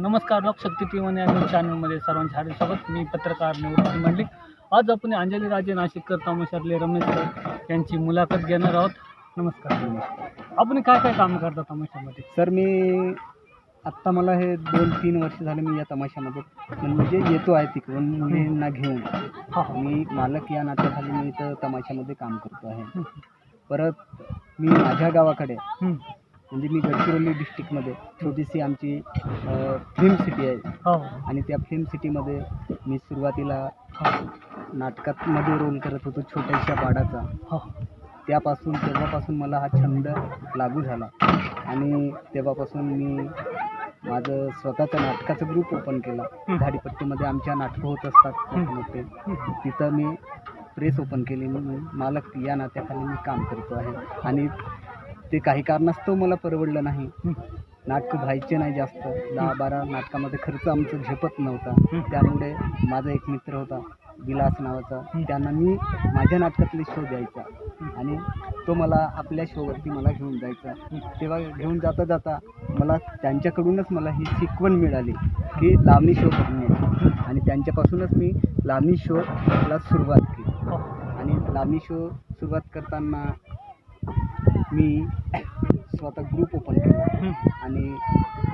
नमस्कार Lokshakti T one या news चॅनलमध्ये सर्वांचे हार्दिक स्वागत. मी पत्रकार निवृत्ती मंडलिक. आज आपण अंजली राजे नाशिककर तमाशातले रमेश सर यांची मुलाखत घेणार आहोत. नमस्कार. आपण काय काय काम करता तमाशामध्ये? सर मी आत्ता मला हे दोन तीन वर्ष झाले मी या तमाशामध्ये. म्हणजे येतो आहे तिकडून मुलींना घेऊन मी मालक या नात्याखाली मी इथं तमाशामध्ये काम करतो आहे. परत मी माझ्या गावाकडे. म्हणजे मी गडचिरोली डिस्ट्रिक्टमध्ये छोटीशी आमची फिल्म सिटी आहे. हो. आणि त्या फिल्म सिटीमध्ये मी सुरुवातीला हो. नाटकामध्ये रोल करत होतो छोट्याशा पाडाचा हो. त्यापासून तेव्हापासून मला हा छंद लागू झाला. आणि तेव्हापासून मी माझं स्वतःचं नाटकाचं ग्रुप ओपन केला. झाडीपट्टीमध्ये आमच्या नाटकं होत असतात तिथं मी प्रेस ओपन केली मी मालक या नात्याखाली मी काम करतो आहे. आणि ते काही कारणास्तव मला परवडलं नाही. नाटकं व्हायचे नाही जास्त. दहा बारा नाटकामध्ये खर्च आमचं झेपत. नव्हता. त्यामुळे माझा एक मित्र होता विलास नावाचा. त्यांना मी माझ्या नाटकातले शो द्यायचा. आणि तो मला आपल्या शोवरती मला घेऊन जायचा. तेव्हा घेऊन जाता जाता मला त्यांच्याकडूनच मला ही शिकवण मिळाली की लावणी शो करणे आणि त्यांच्यापासूनच मी लावणी शोला सुरुवात केली. हो. आणि लावणी शो सुरुवात करताना मी स्वतः ग्रुप ओपन केला. आणि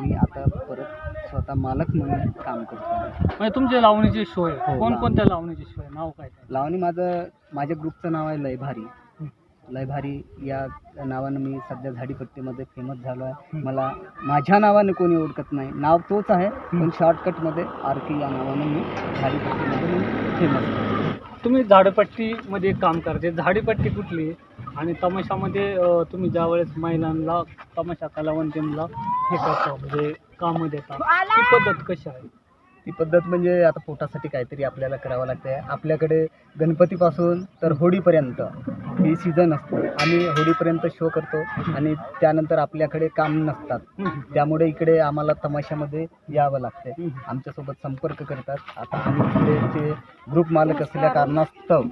मी आता परत स्वतः मालक म्हणून काम करतो. आहे म्हणजे तुमचे लावणीचे शो आहे हो, कोणकोणत्या लावणीचे शो आहे नाव काय काय लावणी माझं माझ्या ग्रुपचं नाव आहे लय भारी. हं. लय भारी या नावानं मी सध्या झाडीपट्टीमध्ये फेमस झालो आहे. मला माझ्या नावाने कोणी ओळखत नाही. नाव तोच आहे पण शॉर्टकटमध्ये आर के या नावानं मी झाडीपट्टीमध्ये फेमस आहे. तुम्ही झाडपट्टीमध्ये काम करते. झाडीपट्टी कुठली? आहे? आणि तमाशामध्ये तुम्ही ज्यावेळेस महिलांना तमाशा कलावंतींना हे करता म्हणजे कामं देता ती पद्धत कशी आहे? ती पद्धत म्हणजे आता पोटासाठी काहीतरी आपल्याला करावं लागतं आहे आपल्याकडे गणपतीपासून तर होळीपर्यंत ही सीझन असतो. आम्ही होळीपर्यंत शो करतो आणि त्यानंतर आपल्याकडे काम नसतात. त्यामुळे इकडे आम्हाला तमाशामध्ये यावं लागते. आमच्यासोबत संपर्क करतात. आता आम्ही इकडेचे ग्रुप मालक असलेल्या कारणास्तव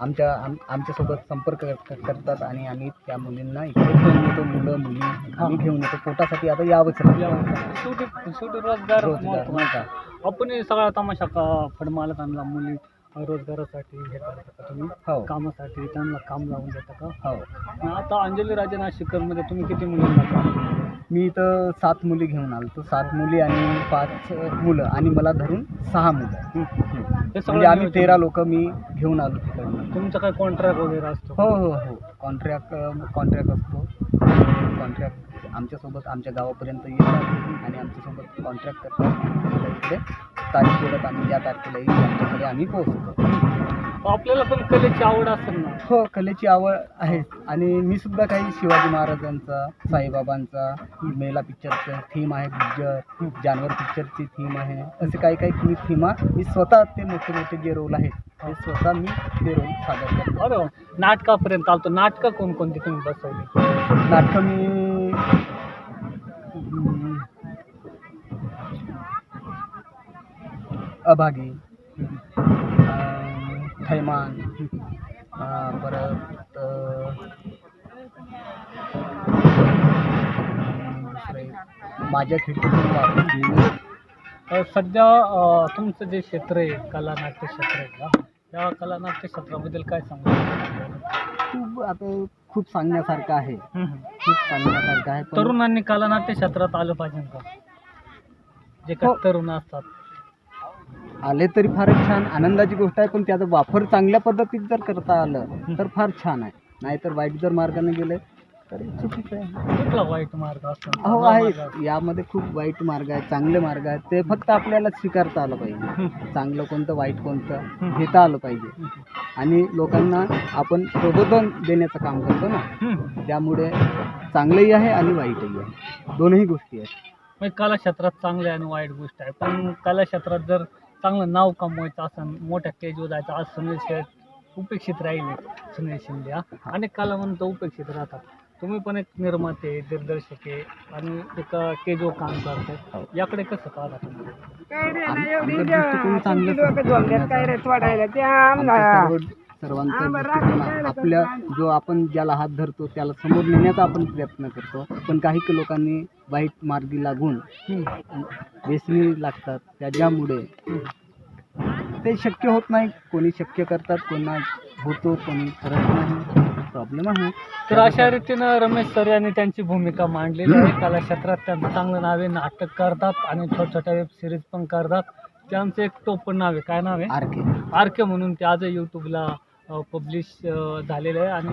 आमच्या आम आमच्यासोबत संपर्क कर- करतात आणि आम्ही त्या मुलींना इकडे घेऊन येतो. मुलं मुली आम्ही घेऊन येतो. पोटासाठी आता यावंच लागतं शेवटी रोजगार आपण सगळा तमाशा का फडमालकांना मुली रोजगारासाठी हे करता का तुम्ही? हो. कामासाठी त्यांना काम लावून देता का? हो. आणि आता अंजली राजे नाशिकरमध्ये तुम्ही किती मुलींना काम मी इथं सात मुली घेऊन आलो तो सात मुली आणि पाच मुलं आणि मला धरून सहा मुलं. हे म्हणजे सगळं आम्ही नियोजन. तेरा लोक मी घेऊन आलो तिकडनं. तुमचं काय कॉन्ट्रॅक्ट वगैरे असतो? हो हो हो. कॉन्ट्रॅक्ट कॉन्ट्रॅक्ट असतो. कॉन्ट्रॅक्ट आमच्यासोबत आमच्या गावापर्यंत येतात आणि आमच्यासोबत कॉन्ट्रॅक्ट करतात. इकडे तारीख बोलत आम्ही ज्या तारखेला येईल त्यांच्याकडे आम्ही पोहोचतो. आपल्याला पण कलेची आवड असेल ना? हो कलेची आवड आहे. आणि मी सुद्धा काही शिवाजी महाराजांचा साईबाबांचा मेला पिक्चरचं थीम आहे गुज्जर जानवर पिक्चरची थीम आहे. असे काही काही मी थीमा मी स्वतः ते मोठे मोठे जे रोल आहेत ते स्वतः मी ते रोल सादर करतो. अरे. नाटकापर्यंत आलतो. नाटकं कोणकोणती तुम्ही बसवली? नाटकं मी अभागी थैमान. परत माझ्या खिडकीतून वापरून सध्या तुमचं जे क्षेत्र आहे कला नाट्य क्षेत्र आहे का? त्या कला नाट्य क्षेत्राबद्दल काय सांगू आता खूप सांगण्यासारखं आहे. हम्म. खूप सांगण्यासारखं आहे पण तरुणांनी कला नाट्य क्षेत्रात आलं पाहिजे का? जे काही हो. तरुण असतात. आले तरी फारच छान. आनंदाची गोष्ट आहे पण त्याचा वापर चांगल्या पद्धतीत जर करता आलं तर फार छान आहे. नाहीतर वाईट जर मार्गाने गेले तर चुकीचं आहे कुठला वाईट मार्ग असतो? हो चांगला आहे. यामध्ये खूप वाईट मार्ग आहेत चांगले मार्ग आहेत. ते फक्त आपल्याला स्वीकारता आलं पाहिजे. चांगलं कोणतं वाईट कोणतं. घेता आलं पाहिजे. आणि लोकांना आपण प्रबोधन देण्याचं काम करतो ना. त्यामुळे चांगलंही आहे आणि वाईटही आहे. दोनही गोष्टी आहेत. म्हणजे कला क्षेत्रात चांगले आणि वाईट गोष्ट आहे. पण कला क्षेत्रात जर चांगलं नाव कमवायचं असेल मोठ्या स्टेजवर जायचं आज सुनील शेठ उपेक्षित राहिले सुनील शिंदे अनेक कलावंत उपेक्षित राहतात. तुम्ही पण एक निर्माते दिग्दर्शक आहे आणि एक स्टेजवर काम हो. करताय याकडे कसं पाहता तुम्ही? आम- आमचं दृष्टिकोन चांगलंच आहे. आमच्या सर्व सर्वांचा दृष्टिकोन आहे. आपल्या जो आपण ज्याला हात धरतो त्याला समोर नेण्याचा आपण प्रयत्न करतो. पण काही लोकांनी वाईट मार्गी लागून हम्म. व्यसनी लागतात. त्याच्यामुळे ते शक्य होत नाही. कोणी शक्य करतात कोणा होतो कोणी करत नाही. प्रॉब्लेम आहे. तर अशा रीतीनं रमेश सर यांनी त्यांची भूमिका मांडलेली आहे कला क्षेत्रात त्यांचं चांगलं नाव नाटक करतात आणि छोट्या छोट्या वेब सिरीज पण करतात. त्यांचं एक टोपण नाव आहे. काय नाव आहे? R K. म्हणून ते आजही यूट्यूबला पब्लिश झालेलं आहे आणि